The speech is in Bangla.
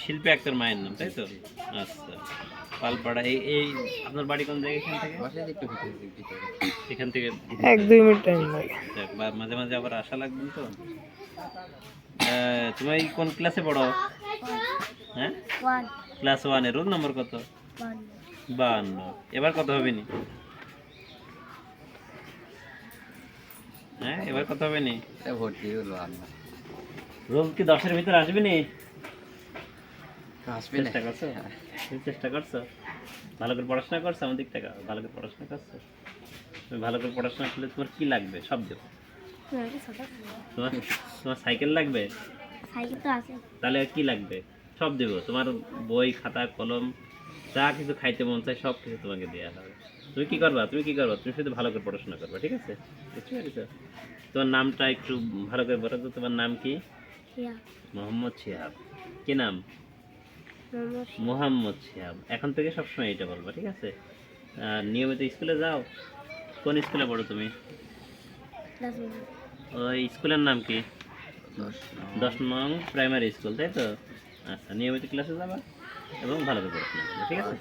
শিল্পী আক্তার মায়ের নাম তাই তো? আচ্ছা। পালপাড়া এই এই আপনার বাড়ি কোন জায়গায় এখান থেকে? একটু ভিতরে ভিতরে। এখান থেকে এক দুই মিনিট টাইম লাগে। বা- মাঝে মাঝে আবার আসা লাগবে তো? তুমি কোন ক্লাসে পড়ো? হ্যাঁ? ক্লাস ওয়ানে রোল নম্বর কত? বাহান্ন এবার কত হবে নি? হ্যাঁ এবার কত হবে নি? ভর্তি হলো রোল কি দশের ভিতরে আসবে না? চেষ্টা করছ? তুমি চেষ্টা করছ? ভালো করে পড়াশোনা করছ আমার দিক থেকে ভালো করে পড়াশোনা করছ? তুমি ভালো করে পড়াশোনা করলে তোমার কি লাগবে? সব দেবো। তোমার তোমার সাইকেল লাগবে? সাইকেল তো আছে। তাহলে আর কি লাগবে? সব দেবো। তোমার বই খাতা কলম যা কিছু খাইতে মন চায় সব কিছু তোমাকে দেওয়া হবে। তুমি কি করবা? তুমি কি করবা? তুমি শুধু ভালো করে পড়াশোনা করবা ঠিক আছে? বুঝতে পেরেছ? তোমার নামটা একটু ভালো করে বলো তো। তোমার নাম কি? মোহাম্মদ শিহাব। কি নাম? মোহাম্মদ শিহাব এখন থেকে সবসময় এটা বলবা, ঠিক আছে? আর নিয়মিত স্কুলে যাও? কোন স্কুলে পড়ো তুমি? ওই স্কুলের নাম কি? দশ নং প্রাইমারি স্কুল, তাই তো? আচ্ছা নিয়মিত ক্লাসে যাবা এবং ভালো করে পড়াশোনা ঠিক আছে?